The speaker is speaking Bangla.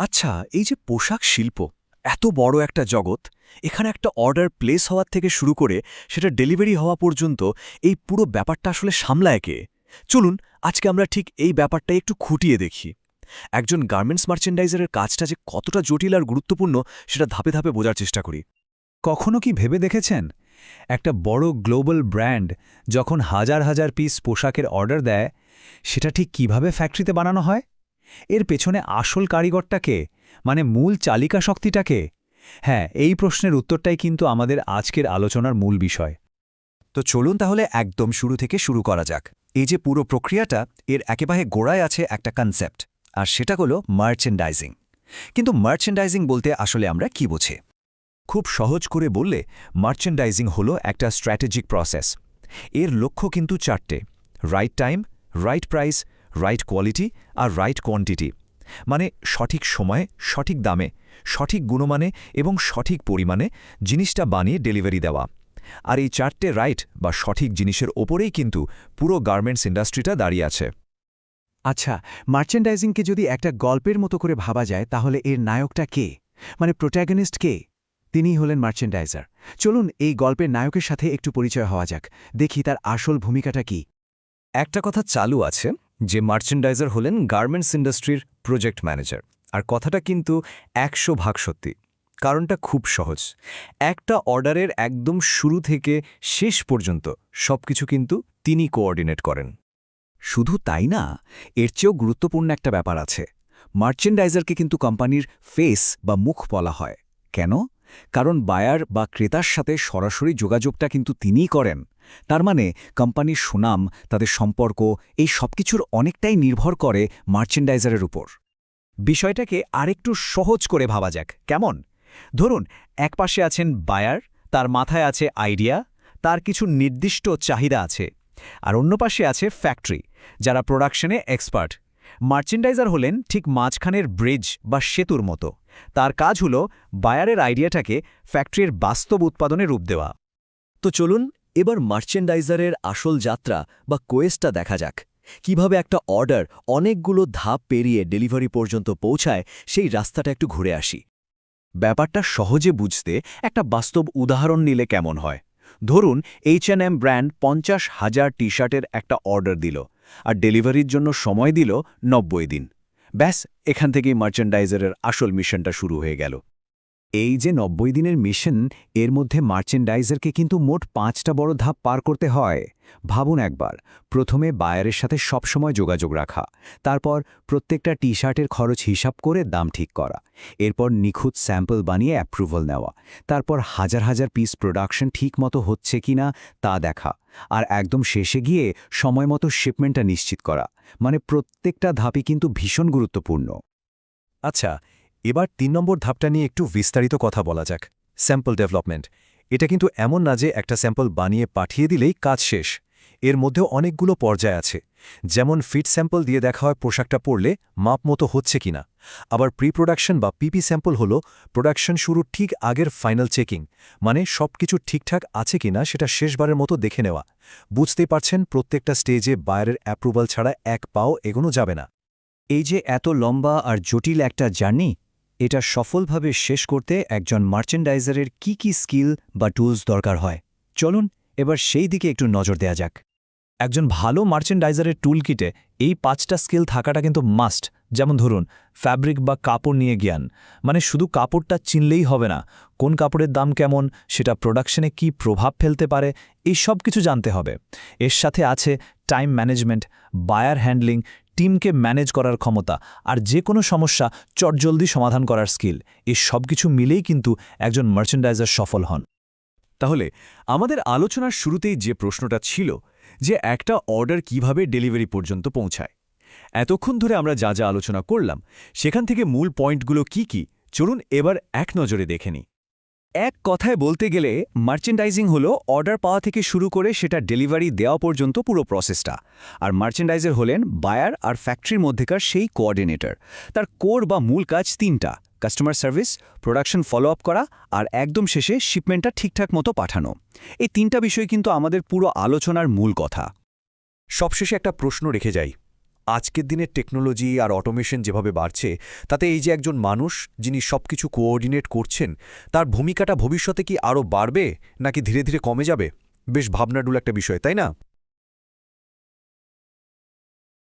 আচ্ছা এই যে পোশাক শিল্প, এত বড় একটা জগৎ, এখানে একটা অর্ডার প্লেস হওয়ার থেকে শুরু করে সেটা ডেলিভারি হওয়া পর্যন্ত এই পুরো ব্যাপারটা আসলে সামলায় কে? চলুন, আজকে আমরা ঠিক এই ব্যাপারটা একটু খুঁটিয়ে দেখি। একজন গার্মেন্টস মার্চেন্ডাইজারের কাজটা যে কতটা জটিল আর গুরুত্বপূর্ণ সেটা ধাপে ধাপে বোঝার চেষ্টা করি। কখনো কি ভেবে দেখেছেন? একটা বড় গ্লোবাল ব্র্যান্ড যখন হাজার হাজার পিস পোশাকের অর্ডার দেয়, সেটা ঠিক কীভাবে ফ্যাক্টরিতে বানানো হয়? এর পেছনে আসল কারিগরটাকে মানে মূল চালিকা শক্তিটাকে? হ্যাঁ এই প্রশ্নের উত্তরটাই কিন্তু আমাদের আজকের আলোচনার মূল বিষয়। তো চলুন তাহলে একদম শুরু থেকে শুরু করা যাক। এই যে পুরো প্রক্রিয়াটা, এর একেবারে গোড়ায় আছে একটা কনসেপ্ট আর সেটা হলো মার্চেন্ডাইজিং কিন্তু মার্চেন্ডাইজিং বলতে আসলে আমরা কি বোঝে? খুব সহজ করে বললে মার্চেন্ডাইজিং হলো একটা স্ট্র্যাটেজিক প্রসেস এর লক্ষ্য কিন্তু চারটে right time right price right quality আর রাইট কোয়ান্টিটি মানে সঠিক সময়ে, সঠিক দামে, সঠিক গুণমানে এবং সঠিক পরিমাণে জিনিসটা বানিয়ে ডেলিভারি দেওয়া। আর এই চারটে রাইট বা সঠিক জিনিসের ওপরেই কিন্তু পুরো গার্মেন্টস ইন্ডাস্ট্রিটা দাঁড়িয়ে আছে। আচ্ছা মার্চেন্ডাইজিংকে যদি একটা গল্পের মতো করে ভাবা যায়, তাহলে এর নায়কটা কে? মানে প্রোট্যাগনিস্ট কে? তিনিই হলেন মার্চেন্ডাইজার চলুন এই গল্পের নায়কের সাথে একটু পরিচয় হওয়া যাক। দেখি তার আসল ভূমিকাটা কি। একটা কথা চালু আছে যে মার্চেন্ডাইজার হলেন গার্মেন্টস ইন্ডাস্ট্রির প্রজেক্ট ম্যানেজার। আর কথাটা কিন্তু একশো ভাগ সত্যি। কারণটা খুব সহজ। একটা অর্ডারের একদম শুরু থেকে শেষ পর্যন্ত সবকিছু কিন্তু তিনি কোঅর্ডিনেট করেন। শুধু তাই না, এর চেয়েও গুরুত্বপূর্ণ একটা ব্যাপার আছে। মার্চেন্ডাইজারকে কিন্তু কোম্পানির ফেস বা মুখ বলা হয়। কেন? কারণ বায়ার বা ক্রেতার সাথে সরাসরি যোগাযোগটা কিন্তু তিনিই করেন। তার মানে কোম্পানির সুনাম, তাদের সম্পর্ক, এই সবকিছুর অনেকটাই নির্ভর করে মার্চেন্ডাইজারের উপর। বিষয়টাকে আরেকটু সহজ করে ভাবা যাক, কেমন? ধরুন এক পাশে আছেন বায়ার, তার মাথায় আছে আইডিয়া, তার কিছু নির্দিষ্ট চাহিদা আছে। আর অন্য পাশে আছে ফ্যাক্টরি, যারা প্রোডাকশনে এক্সপার্ট। মার্চেন্ডাইজার হলেন ঠিক মাঝখানের ব্রিজ বা সেতুর মতো। তার কাজ হল বায়ারের আইডিয়াটাকে ফ্যাক্টরির বাস্তব উৎপাদনে রূপ দেওয়া। তো চলুন এবার মার্চেন্ডাইজারের আসল যাত্রা বা কোয়েস্টটা দেখা যাক। কীভাবে একটা অর্ডার অনেকগুলো ধাপ পেরিয়ে ডেলিভারি পর্যন্ত পৌঁছায়, সেই রাস্তাটা একটু ঘুরে আসি। ব্যাপারটা সহজে বুঝতে একটা বাস্তব উদাহরণ নিলে কেমন হয়? ধরুন এইচ এন এম ব্র্যান্ড পঞ্চাশ হাজার টি শার্টের একটা অর্ডার দিল, আর ডেলিভারির জন্য সময় দিল নব্বই দিন। ব্যাস এখান থেকেই মার্চেন্ডাইজারের আসল মিশনটা শুরু হয়ে গেল। এই যে নব্বই দিনের মিশন, এর মধ্যে মার্চেন্ডাইজারকে কিন্তু মোট পাঁচটা বড় ধাপ পার করতে হয়। ভাবুন একবার, প্রথমে বায়ারের সাথে সবসময় যোগাযোগ রাখা, তারপর প্রত্যেকটা টি শার্টের খরচ হিসাব করে দাম ঠিক করা, এরপর নিখুঁত স্যাম্পল বানিয়ে অ্যাপ্রুভাল নেওয়া, তারপর হাজার হাজার পিস প্রোডাকশন ঠিক মতো হচ্ছে কিনা তা দেখা, আর একদম শেষে গিয়ে সময় মতো শিপমেন্টটা নিশ্চিত করা মানে প্রত্যেকটা ধাপই কিন্তু ভীষণ গুরুত্বপূর্ণ। আচ্ছা এবার তিন নম্বর ধাপটা নিয়ে একটু বিস্তারিত কথা বলা যাক। Sample development. এটা কিন্তু এমন না যে একটা স্যাম্পল বানিয়ে পাঠিয়ে দিলেই কাজ শেষ। এর মধ্যেও অনেকগুলো পর্যায় আছে। যেমন ফিট স্যাম্পল দিয়ে দেখা হয় পোশাকটা পড়লে মাপ মতো হচ্ছে কিনা আবার প্রি প্রোডাকশন বা পিপি স্যাম্পল হলো প্রোডাকশন শুরুর ঠিক আগের ফাইনাল চেকিং মানে সব কিছু ঠিকঠাক আছে কিনা সেটা শেষবারের মতো দেখে নেওয়া। বুঝতে পারছেন, প্রত্যেকটা স্টেজে বায়ারের অ্যাপ্রুভাল ছাড়া এক পাও এগোনো যাবে না। এই যে এত লম্বা আর জটিল একটা জার্নি এটা সফলভাবে শেষ করতে একজন মার্চেন্ডাইজারের কি কি স্কিল বা টুলস দরকার হয়। চলুন, এবার সেই দিকে একটু নজর দেয়া যাক। একজন ভালো মার্চেন্ডাইজারের টুল কিটে এই পাঁচটা স্কিল থাকাটা কিন্তু মাস্ট। যেমন ধরুন, ফ্যাব্রিক বা কাপড় নিয়ে জ্ঞান। মানে শুধু কাপড়টা চিনলেই হবে না, কোন কাপড়ের দাম কেমন, সেটা প্রোডাকশনে কি প্রভাব ফেলতে পারে, এই সব কিছু জানতে হবে। এর সাথে আছে টাইম ম্যানেজমেন্ট, বায়ার হ্যান্ডলিং টিমকে ম্যানেজ করার ক্ষমতা আর যে কোনো সমস্যা চটজলদি সমাধান করার স্কিল এই সব কিছু মিলেই কিন্তু একজন মার্চেন্ডাইজার সফল হন। তাহলে, আমাদের আলোচনার শুরুতেই যে প্রশ্নটা ছিল, যে একটা অর্ডার কীভাবে ডেলিভারি পর্যন্ত পৌঁছায়? এতক্ষণ ধরে আমরা যা যা আলোচনা করলাম, সেখান থেকে মূল পয়েন্টগুলো কি কি? চলুন এবার এক নজরে দেখে নিই। এক কথায় বলতে গেলে মার্চেন্ডাইজিং হলো অর্ডার পাওয়া থেকে শুরু করে সেটা ডেলিভারি দেওয়া পর্যন্ত পুরো প্রসেসটা আর মার্চেন্ডাইজার হলেন বায়ার আর ফ্যাক্টরির মধ্যেকার সেই কোঅর্ডিনেটর তার কোর বা মূল কাজ তিনটা customer service production follow up করা আর একদম শেষে শিপমেন্টটা ঠিকঠাক মতো পাঠানো। এই তিনটা বিষয় কিন্তু আমাদের পুরো আলোচনার মূল কথা। সবশেষে একটা প্রশ্ন রেখে যাই। আজকের দিনে টেকনোলজি আর অটোমেশন যেভাবে বাড়ছে, তাতে এই যে একজন মানুষ যিনি সব কিছু কোঅর্ডিনেট করছেন, তার ভূমিকাটা ভবিষ্যতে কি আরও বাড়বে নাকি ধীরে ধীরে কমে যাবে? বেশ ভাবনাডুল একটা বিষয়, তাই না?